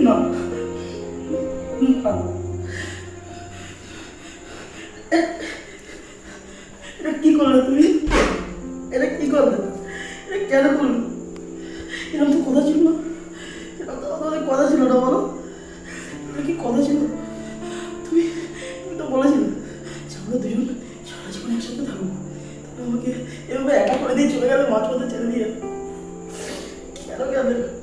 না। এ- এটা কি করলে তুমি? এটা কি করলে? এটা কেন করলে? এরকম তো কথা ছিল না। এরকম তো আমাদের কথা ছিল না, বলো। এটা কি কথা ছিল? তুমি তুমি তো বলেছিলে যে আমরা দুজন সারা জীবন একসাথে থাকব। তারপরে আমাকে এভাবে একা করে দিয়ে চলে গেলে মাঝ পথে ছেড়ে দিয়ে কেন কেন?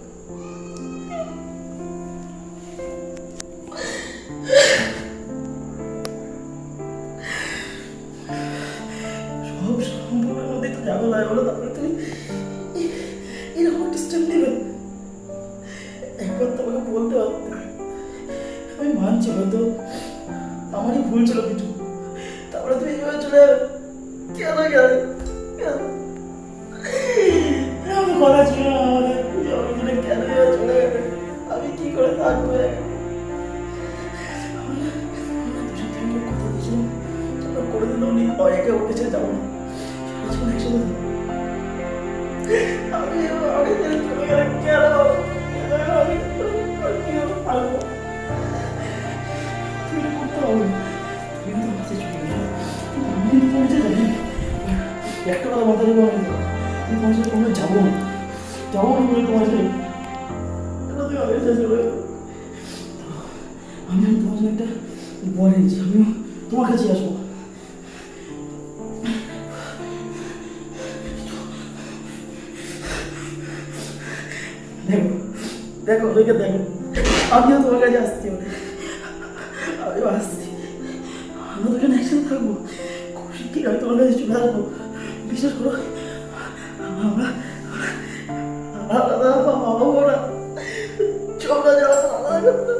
সব সম্পর্কের মধ্যে একটু ঝামেলা হয় বলো তারপরে তুমি? এরকম একটা নেবে? একবার তোমাকে বলতে পারতে আমি মানছি হয়তো আমারই ভুল ছিল কিছু। তারপরে তুমি এইভাবে চলে যাবে। কেন কেন এরকম কথা ছিল না আমাদের। কেন চলে গেলে আমি কি করে থাকব? না। তুমি কিন্তু আমার কাছে চলে গেলে কিন্তু আমি কিন্তু তোমার কাছে যাব না। একটা কথা মাথায় রেখো আমি আমি তোমার সাথে কখনো যাব না যাব না বলে তোমার সাথে কেন তুমি আমার কাছে চলে গেলে? আমি আমি তোমার জন্য একটা বর এনেছি আমিও তোমার কাছে আসব দেখো দেখো ওদেরকে দেখো আমিও তোমার কাছে আসছি আমিও আসছি আমরা দুজন একসাথে থাকব খুব শিগগির আমি তোমার কাছে চলে আসব বিশ্বাস করো আমরা হব না চোখটা যাওয়া আলাদা করতে